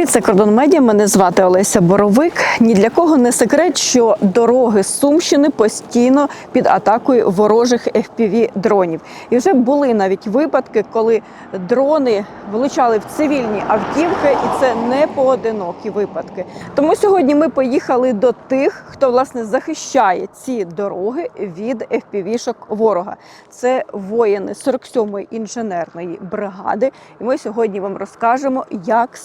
Привіт, це Кордон Медіа. Мене звати Олеся Боровик. Ні для кого не секрет, що дороги Сумщини постійно під атакою ворожих fpv дронів. І вже були навіть випадки, коли дрони влучали в цивільні автівки, і це не поодинокі випадки. Тому сьогодні ми поїхали до тих, хто власне захищає ці дороги від FPV-шок ворога. Це воїни 47-ї інженерної бригади. І ми сьогодні вам розкажемо, як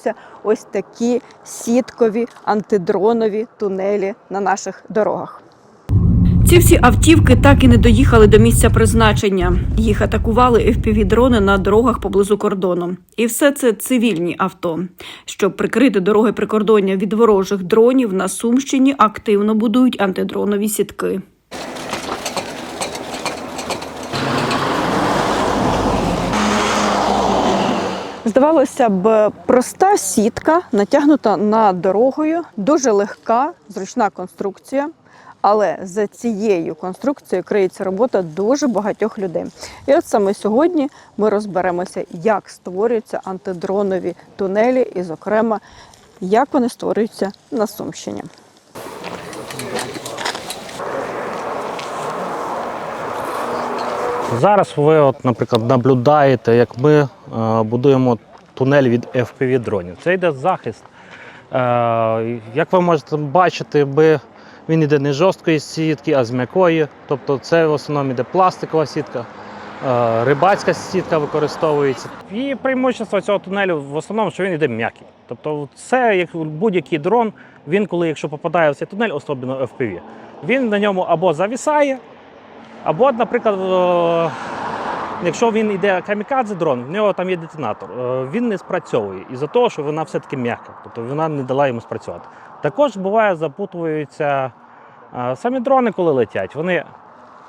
створюються ось такі сіткові антидронові тунелі на наших дорогах. Ці всі автівки так і не доїхали до місця призначення. Їх атакували FPV-дрони на дорогах поблизу кордону. І все це цивільні авто. Щоб прикрити дороги прикордоння від ворожих дронів, на Сумщині активно будують антидронові сітки. Здавалося б, проста сітка натягнута над дорогою, дуже легка, зручна конструкція. Але за цією конструкцією криється робота дуже багатьох людей. І от саме сьогодні ми розберемося, як створюються антидронові тунелі, і, зокрема, як вони створюються на Сумщині. Зараз ви, от, наприклад, наблюдаєте, як ми е, будуємо тунель від fpv дронів. Це йде захист. Е, як ви можете бачити, він йде не з жорсткої сітки, а з м'якої. Тобто це в основному йде пластикова сітка, е, рибацька сітка використовується. І преимущество цього тунелю в основному, що він йде м'який. Тобто, це як будь-який дрон, він, коли якщо попадає в цей тунель, особливо FPV, він на ньому або завісає, або, наприклад, е, якщо він йде камікадзе дрон, в нього там є детонатор, е, він не спрацьовує із-за того, що вона все-таки м'яка, тобто вона не дала йому спрацювати. Також буває, запутуються е, самі дрони, коли летять. Вони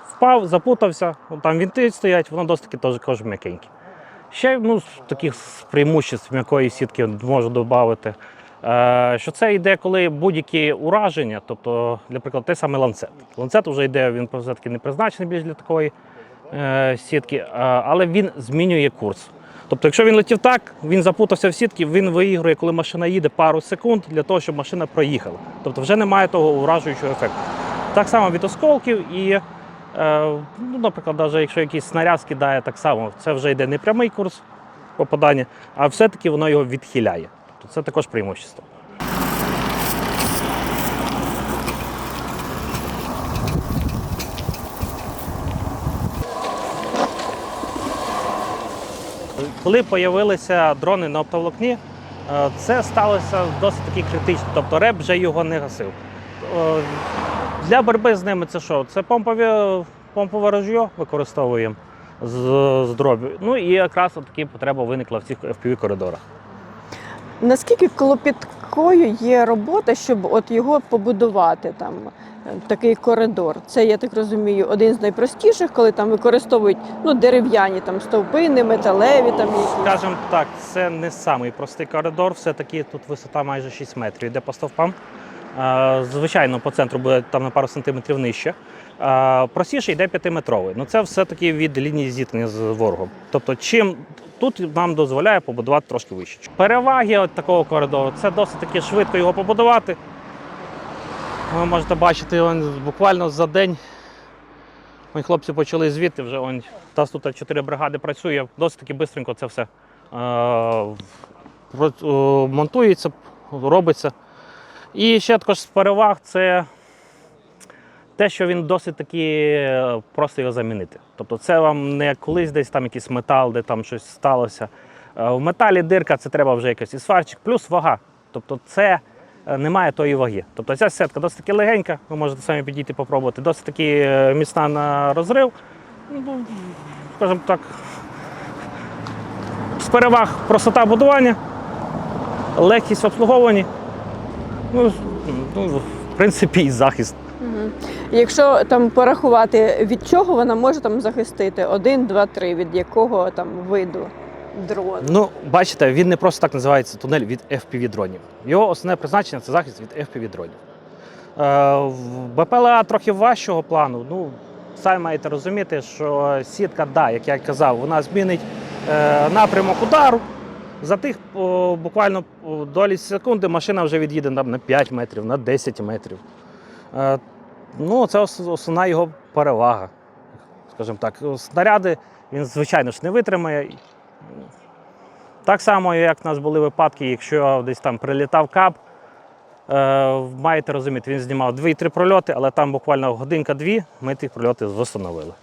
впав, запутався, там вінти стоять, воно досить таки теж м'якеньке. Ще ну, з таких преимуществ м'якої сітки можу додати, е, що це йде, коли будь-які ураження, тобто, наприклад, той самий ланцет. Ланцет вже йде, він все-таки не призначений більш для такої сітки, е, але він змінює курс. Тобто, якщо він летів так, він запутався в сітки, він виігрує, коли машина їде пару секунд для того, щоб машина проїхала. Тобто вже немає того уражуючого ефекту. Так само від осколків і, е, ну, наприклад, навіть якщо якийсь снаряд скидає, так само це вже йде не прямий курс попадання, а все-таки воно його відхиляє. Тобто це також преимущество. Коли з'явилися дрони на оптоволокні, е, це сталося досить таки критично. Тобто реп вже його не гасив. Е, Для боротьби з ними це що? Це помпове, помпове ружьо використовуємо з, з дробю. Ну і якраз от такі потреба виникла в цих fpv коридорах. Наскільки клопіткою є робота, щоб от його побудувати там е, такий коридор? Це я так розумію, один з найпростіших, коли там використовують ну дерев'яні там стовпи, не металеві там якісь. Так, це не самий простий коридор, все-таки тут висота майже 6 метрів йде по стовпам. Е, Звичайно, по центру буде там на пару сантиметрів нижче. Простіше йде 5-метровий. Ну це все-таки від лінії зіткнення з ворогом. Тобто, чим тут нам дозволяє побудувати трошки вище. Переваги от такого коридору це досить таки швидко його побудувати. Ви можете бачити, он, буквально за день Ой, хлопці почали звідти, вже он, нас тут чотири бригади працює, досить таки швидко це все е, монтується, робиться. І ще також з переваг це те, що він досить таки е, просто його замінити. Тобто це вам не колись десь там якийсь метал, де там щось сталося. Е, В металі дирка це треба вже якийсь і сварчик, плюс вага. Тобто це е, немає тої ваги. Тобто ця сетка досить таки легенька, ви можете самі підійти попробувати, досить таки міцна на розрив. Ну, скажімо так, з переваг простота будування, легкість в обслуговуванні. Ну, ну, в принципі, і захист. Якщо там порахувати, від чого вона може там захистити? Один, два, три, від якого там виду дрону? Ну, бачите, він не просто так називається тунель від FPV дронів. Його основне призначення це захист від FPV дронів. Е, БПЛА трохи важчого плану. Ну, самі маєте розуміти, що сітка, да, як я казав, вона змінить е, напрямок удару. За тих о, буквально долі секунди машина вже від'їде на 5 метрів, на 10 метрів. Ну, це основна його перевага. Скажімо так, снаряди він, звичайно ж, не витримає. Так само, як в нас були випадки, якщо десь там прилітав кап, е, маєте розуміти, він знімав 2-3 прольоти, але там буквально годинка-дві ми ті прольоти встановили.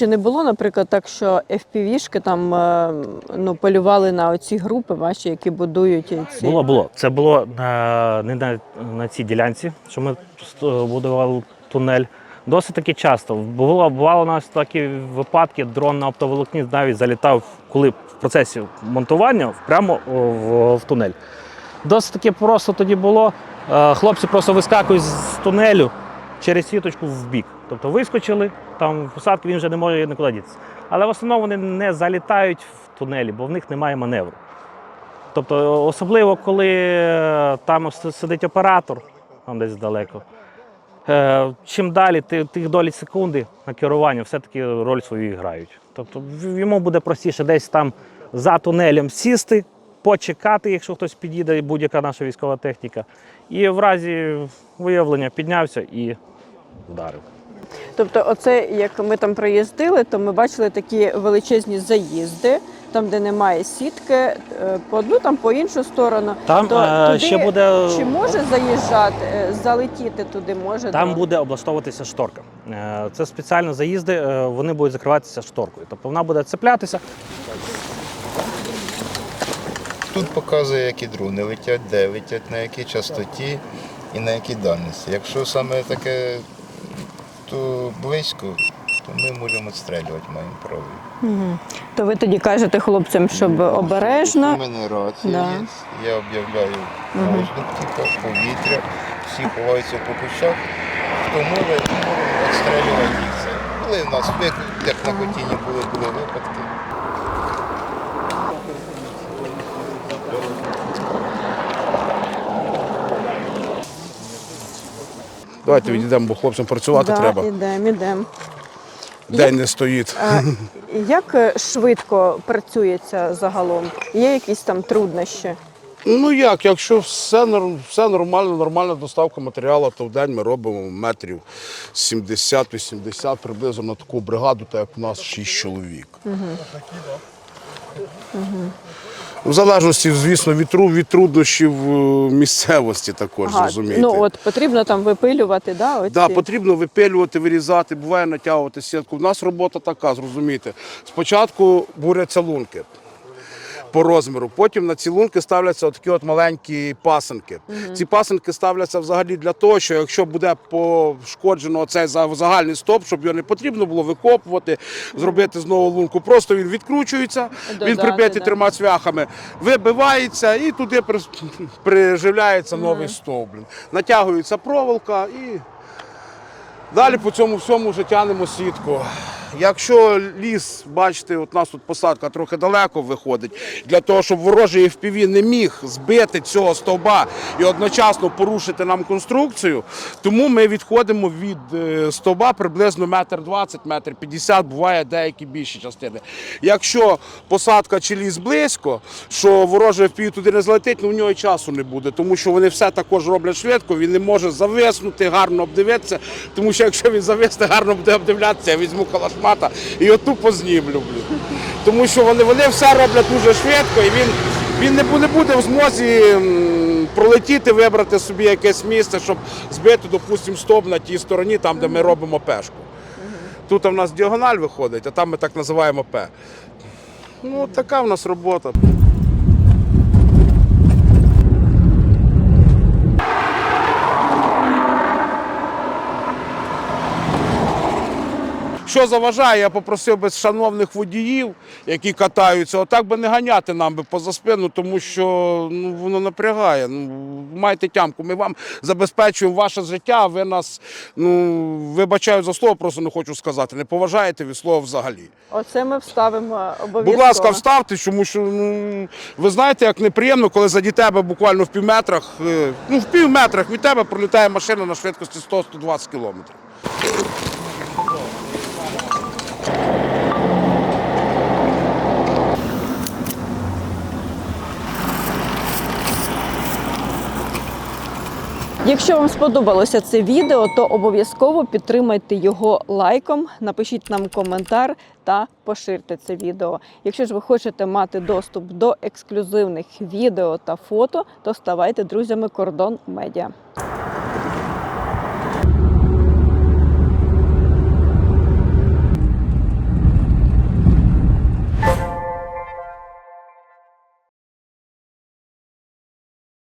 Чи не було, наприклад, так, що FPV-шки там е, ну, полювали на оці групи ваші, які будують ці Було, було. Це було на, не на, на цій ділянці, що ми будували тунель. Досить таки часто. Було, бувало у нас такі випадки, дрон на оптоволокні навіть залітав, коли в процесі монтування прямо о, в, в тунель. Досить таки просто тоді було. Е, Хлопці просто вискакують з тунелю через сіточку в бік. Тобто вискочили, там в посадки він вже не може нікуди дітися. Але в основному вони не залітають в тунелі, бо в них немає маневру. Тобто, особливо, коли е, там сидить оператор, там десь далеко. е, Чим далі, тих долі секунди на керування все-таки роль свою грають. Тобто йому буде простіше десь там за тунелем сісти, почекати, якщо хтось під'їде, будь-яка наша військова техніка. І в разі виявлення піднявся і вдарив. Тобто, оце як ми там проїздили, то ми бачили такі величезні заїзди, там, де немає сітки, е, по одну, там по іншу сторону. Там то е, туди ще буде Чи може заїжджати, е, залетіти туди може? Там дрон? буде облаштовуватися шторка. Е, Це спеціально заїзди, е, вони будуть закриватися шторкою. Тобто вона буде цеплятися. Тут показує, які дрони летять, де летять, на якій частоті і на якій дальності. Якщо саме таке то близько, то ми можемо відстрілювати, маємо право. Мгм. То ви тоді кажете хлопцям, щоб обережно. У мене рація Да. є, я об'являю воздух, типу, повітря, всі ховаються по кущах, хто може, можемо відстрілювати. Були в нас як на Хотіні були, були випадки. Давайте відійдемо, бо хлопцям працювати да, треба. Ідемо, ідемо. День не стоїть. А, Як е, швидко працюється загалом? Є якісь там труднощі? Ну як, якщо все, нор- все нормально, нормальна доставка матеріалу, то в день ми робимо метрів 70-80 приблизно на таку бригаду, так як у нас 6 чоловік. В залежності, звісно, вітру від труднощів е, місцевості також, зрозумієте. ну от потрібно там випилювати, да, Так, Да, потрібно випилювати, вирізати, буває натягувати сітку. У нас робота така, зрозумієте. Спочатку буряться лунки по розміру, потім на ці лунки ставляться такі от маленькі пасенки. Ці пасенки ставляться взагалі для того, що якщо буде пошкоджено цей загальний стоп, щоб його не потрібно було викопувати, зробити знову лунку. Просто він відкручується, він Додати, прибитий да. трьома цвяхами, вибивається і туди при- приживляється новий стовп. блін. Натягується проволока і Далі по цьому всьому вже тянемо сітку. Якщо ліс, бачите, от у нас тут посадка трохи далеко виходить, для того, щоб ворожий FPV не міг збити цього стовба і одночасно порушити нам конструкцію, тому ми відходимо від е, стовба приблизно метр двадцять, метр п'ятдесят, буває деякі більші частини. Якщо посадка чи ліс близько, що ворожий FPV туди не злетить, ну в нього часу не буде, тому що вони все також роблять швидко, він не може зависнути, гарно обдивитися, тому що якщо він зависне, гарно буде обдивлятися, я візьму калашмата і оту познімлю. блін. Тому що вони, вони все роблять дуже швидко, і він, він не, буде, буде в змозі пролетіти, вибрати собі якесь місце, щоб збити, допустимо, стоп на тій стороні, там, де ми робимо пешку. Тут в нас діагональ виходить, а там ми так називаємо П. Ну, така в нас робота. Що заважає, я попросив би шановних водіїв, які катаються, отак би не ганяти нам би поза спину, тому що ну, воно напрягає. Ну, майте тямку. Ми вам забезпечуємо ваше життя, а ви нас, ну, вибачаю за слово, просто не хочу сказати, не поважаєте від слова взагалі. Оце ми вставимо обов'язково. Будь ласка, вставте, тому що ну, ви знаєте, як неприємно, коли заді тебе буквально в півметрах, е, ну в півметрах від тебе пролітає машина на швидкості 100-120 кілометрів. Якщо вам сподобалося це відео, то обов'язково підтримайте його лайком, напишіть нам коментар та поширте це відео. Якщо ж ви хочете мати доступ до ексклюзивних відео та фото, то ставайте друзями Кордон Медіа.